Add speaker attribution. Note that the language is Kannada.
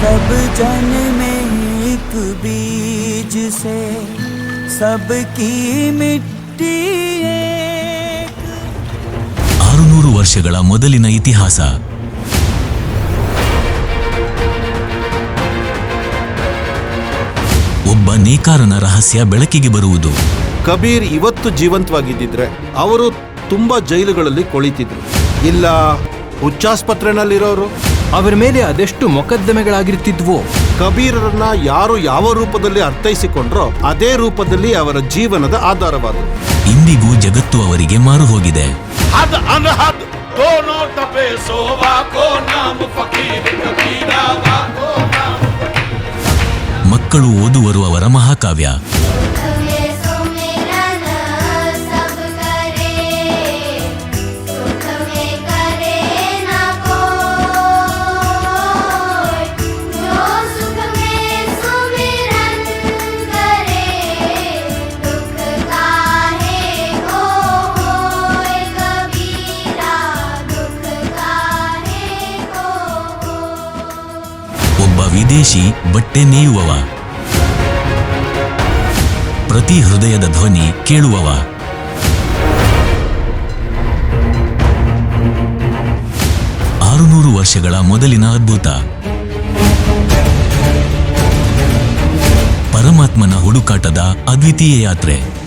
Speaker 1: जन में एक बीज से सबकी मिट्टी एक
Speaker 2: ಆರುನೂರು ವರ್ಷಗಳ ಮೊದಲಿನ ಇತಿಹಾಸ ಒಬ್ಬ ನೇಕಾರನ ರಹಸ್ಯ ಬೆಳಕಿಗೆ ಬರುವುದು
Speaker 3: ಕಬೀರ್ ಇವತ್ತು ಜೀವಂತವಾಗಿದ್ದಿದ್ರೆ ಅವರು ತುಂಬಾ ಜೈಲುಗಳಲ್ಲಿ ಕೊಳಿತಿದ್ರು ಇಲ್ಲ ಹುಚ್ಚಾಸ್ಪತ್ರೆನಲ್ಲಿರೋರು
Speaker 4: ಅವರ ಮೇಲೆ ಅದೆಷ್ಟು ಮೊಕದ್ದಮೆಗಳಾಗಿರ್ತಿದ್ವು
Speaker 3: ಕಬೀರರನ್ನ ಯಾರು ಯಾವ ರೂಪದಲ್ಲಿ ಅರ್ಥೈಸಿಕೊಂಡ್ರೋ ಅದೇ ರೂಪದಲ್ಲಿ ಅವರ ಜೀವನದ ಆಧಾರವಾದ
Speaker 2: ಇಂದಿಗೂ ಜಗತ್ತು ಅವರಿಗೆ ಮಾರು ಹೋಗಿದೆ ಮಕ್ಕಳು ಓದುವರು ಅವರ ಮಹಾಕಾವ್ಯ. ವಿದೇಶಿ ಬಟ್ಟೆ ನೇಯುವವ. ಪ್ರತಿ ಹೃದಯದ ಧ್ವನಿ ಕೇಳುವವ. ಆರುನೂರು ವರ್ಷಗಳ ಮೊದಲಿನ ಅದ್ಭುತ. ಪರಮಾತ್ಮನ ಹುಡುಕಾಟದ ಅದ್ವಿತೀಯ ಯಾತ್ರೆ.